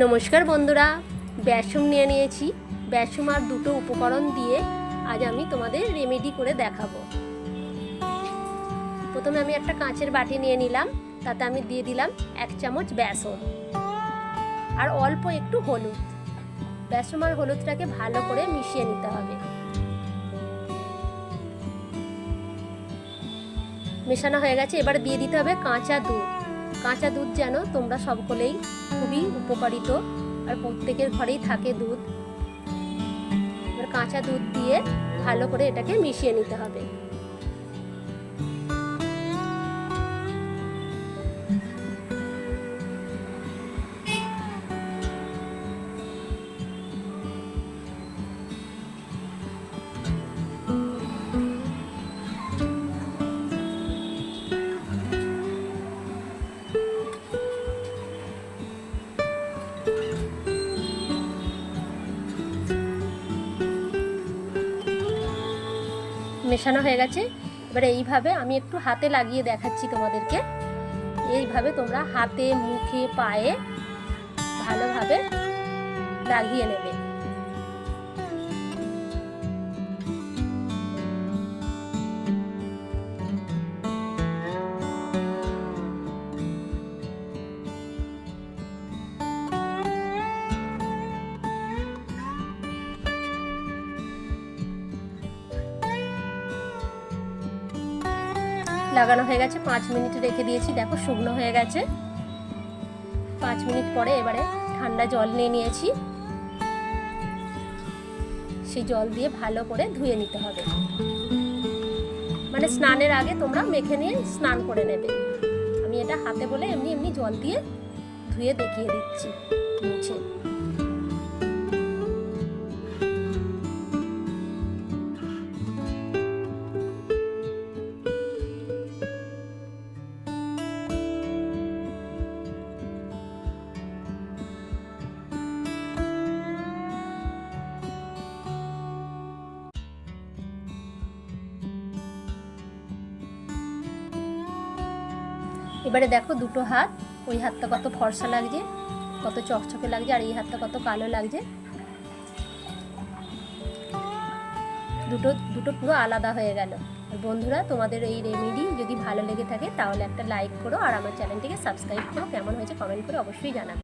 নমস্কার বন্ধুরা বেসম নিয়ে নিয়েছি। বেসম আর দুটো উপকরণ দিয়ে আজ আমি তোমাদের রেমেডি করে দেখাবো। প্রথমে আমি একটা কাঁচের বাটি নিয়ে নিলাম, তাতে আমি দিয়ে দিলাম এক চামচ বেসন আর অল্প একটু হলুদ। বেসম আর হলুদটাকে ভালো করে মিশিয়ে নিতে হবে। মেশানো হয়ে গেছে, এবার দিয়ে দিতে হবে কাঁচা দুধ। কাঁচা দুধ যেন তোমরা সকলেই খুবই উপকারিত, আর প্রত্যেকের ঘরেই থাকে দুধ। কাঁচা দুধ দিয়ে ভালো করে এটাকে মিশিয়ে নিতে হবে। মেশানো হয়ে গেছে। এবারে এইভাবে আমি একটু হাতে লাগিয়ে দেখাচ্ছি তোমাদেরকে। এইভাবে তোমরা হাতে, মুখে, পায়ে ভালোভাবে লাগিয়ে নেবে। লাগানো হয়ে গেছে। পাঁচ মিনিট রেখে দিয়েছি। দেখো, শুকনো হয়ে গেছে। পাঁচ মিনিট পরে এবারে ঠান্ডা জল নিয়ে নিয়েছি। সেই জল দিয়ে ভালো করে ধুয়ে নিতে হবে। মানে স্নানের আগে তোমরা মেখে নিয়ে স্নান করে নেবে। আমি এটা হাতে বলে এমনি এমনি জল দিয়ে ধুয়ে দেখিয়ে দিচ্ছি। মুছে। এবারে দেখো দুটো হাত, ওই হাতটা কত ফর্সা লাগছে, কত চকচকে লাগছে, আর এই হাতটা কত কালো লাগছে। দুটো দুটো পুরো আলাদা হয়ে গেল। বন্ধুরা, তোমাদের এই রেমেডি যদি ভালো লেগে থাকে, তাহলে একটা লাইক করো, আর আমার চ্যানেলটিকে সাবস্ক্রাইব করো। কেমন হয়েছে কমেন্ট করে অবশ্যই জানাবে।